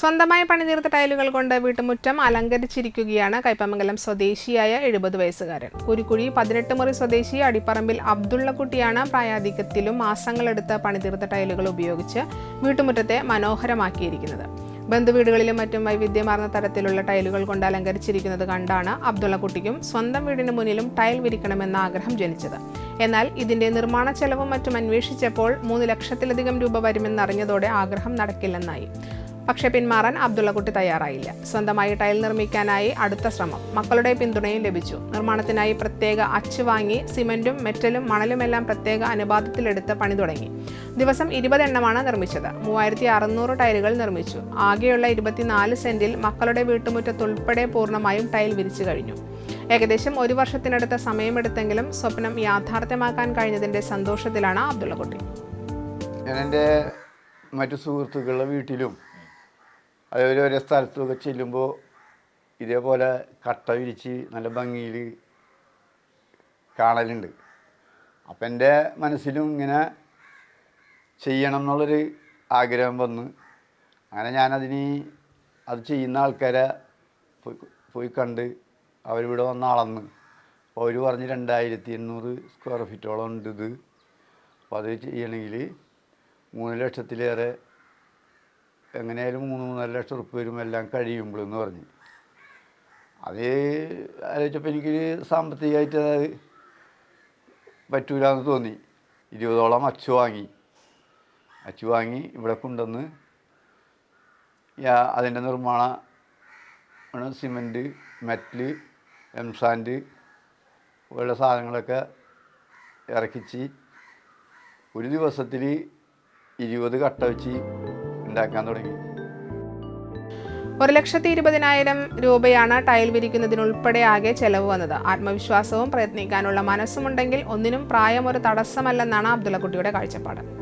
സ്വന്തമായി പണിതീർത്ത ടൈലുകൾ കൊണ്ട് വീട്ടുമുറ്റം അലങ്കരിച്ചിരിക്കുകയാണ് കൈപ്പമംഗലം സ്വദേശിയായ എഴുപത് വയസ്സുകാരൻ. കുരിക്കുഴി പതിനെട്ട് മുറി സ്വദേശി അടിപ്പറമ്പിൽ അബ്ദുള്ളക്കുട്ടിയാണ് പ്രായാധിക്യത്തിലും മാസങ്ങളെടുത്ത് പണിതീർത്ത ടൈലുകൾ ഉപയോഗിച്ച് വീട്ടുമുറ്റത്തെ മനോഹരമാക്കിയിരിക്കുന്നത്. ബന്ധുവീടുകളിലും മറ്റും വൈവിധ്യമാർന്ന തരത്തിലുള്ള ടൈലുകൾ കൊണ്ട് അലങ്കരിച്ചിരിക്കുന്നത് കണ്ടാണ് അബ്ദുള്ളക്കുട്ടിക്കും സ്വന്തം വീടിന് മുന്നിലും ടൈൽ വിരിക്കണമെന്ന ആഗ്രഹം ജനിച്ചത്. എന്നാൽ ഇതിന്റെ നിർമ്മാണ ചെലവും മറ്റും അന്വേഷിച്ചപ്പോൾ മൂന്ന് ലക്ഷത്തിലധികം രൂപ വരുമെന്നറിഞ്ഞതോടെ ആഗ്രഹം നടക്കില്ലെന്നായി. പക്ഷേ പിന്മാറാൻ അബ്ദുള്ളക്കുട്ടി തയ്യാറായില്ല. സ്വന്തമായി ടൈൽ നിർമ്മിക്കാനായി അടുത്ത ശ്രമം മക്കളുടെ പിന്തുണയും ലഭിച്ചു. നിർമ്മാണത്തിനായി പ്രത്യേക അച്ച് വാങ്ങി സിമന്റും മെറ്റലും മണലുമെല്ലാം പ്രത്യേക അനുപാതത്തിലെടുത്ത് പണി തുടങ്ങി. ദിവസം ഇരുപതെണ്ണമാണ് നിർമ്മിച്ചത്. മൂവായിരത്തി അറുന്നൂറ് ടൈലുകൾ നിർമ്മിച്ചു. ആകെയുള്ള ഇരുപത്തിനാല് സെന്റിൽ മക്കളുടെ വീട്ടുമുറ്റത്തുൾപ്പെടെ പൂർണമായും ടൈൽ വിരിച്ചു കഴിഞ്ഞു. ഏകദേശം ഒരു വർഷത്തിനടുത്ത സമയമെടുത്തെങ്കിലും സ്വപ്നം യാഥാർത്ഥ്യമാക്കാൻ കഴിഞ്ഞതിന്റെ സന്തോഷത്തിലാണ് അബ്ദുള്ളക്കുട്ടി എന്റെ മറ്റു സുഹൃത്തുക്കളുടെ വീട്ടിലും അതേപോലെ ഓരോ സ്ഥലത്തൊക്കെ ചെല്ലുമ്പോൾ ഇതേപോലെ കട്ട വിരിച്ച് നല്ല ഭംഗിയിൽ കാണലുണ്ട്. അപ്പം എന്റെ മനസ്സിലും ഇങ്ങനെ ചെയ്യണം എന്നുള്ളൊരു ആഗ്രഹം വന്ന് അങ്ങനെ ഞാനതിന് അത് ചെയ്യുന്ന ആൾക്കാരെ പോയി പോയി കണ്ട് അവരിവിടെ വന്ന് അളന്ന്. അപ്പോൾ അവർ പറഞ്ഞ് രണ്ടായിരത്തി എണ്ണൂറ് സ്ക്വയർ ഫീറ്റോളം ഉണ്ട് ഇത്. അപ്പോൾ അത് ചെയ്യണമെങ്കിൽ മൂന്ന് ലക്ഷത്തിലേറെ എങ്ങനെയായാലും മൂന്ന് മൂന്നര ലക്ഷം ഉറുപ്പ് വരും എല്ലാം കഴിയുമ്പോഴെന്ന് പറഞ്ഞു. അത് ആലോചിച്ചപ്പോൾ എനിക്ക് സാമ്പത്തികമായിട്ട് അത് പറ്റൂലെന്ന് തോന്നി. ഇരുപതോളം അച്ചു വാങ്ങി. അച്ചു വാങ്ങി ഇവിടെ കൊണ്ടുവന്ന് അതിന്റെ നിർമ്മാണ സിമന്റ് മെറ്റൽ എംസാൻഡ് പോലുള്ള സാധനങ്ങളൊക്കെ ഇറക്കിച്ച് ഒരു ദിവസത്തിൽ ഇരുപത് കട്ട വെച്ച് ഉണ്ടാക്കാൻ തുടങ്ങി. ഒരു ലക്ഷത്തി ഇരുപതിനായിരം രൂപയാണ് ടൈൽ വിരിക്കുന്നതിനുൾപ്പെടെ ആകെ ചെലവ് വന്നത്. ആത്മവിശ്വാസവും പ്രയത്നിക്കാനുള്ള മനസ്സുമുണ്ടെങ്കിൽ ഒന്നിനും പ്രായം ഒരു തടസ്സമല്ലെന്നാണ് അബ്ദുള്ളക്കുട്ടിയുടെ കാഴ്ചപ്പാട്.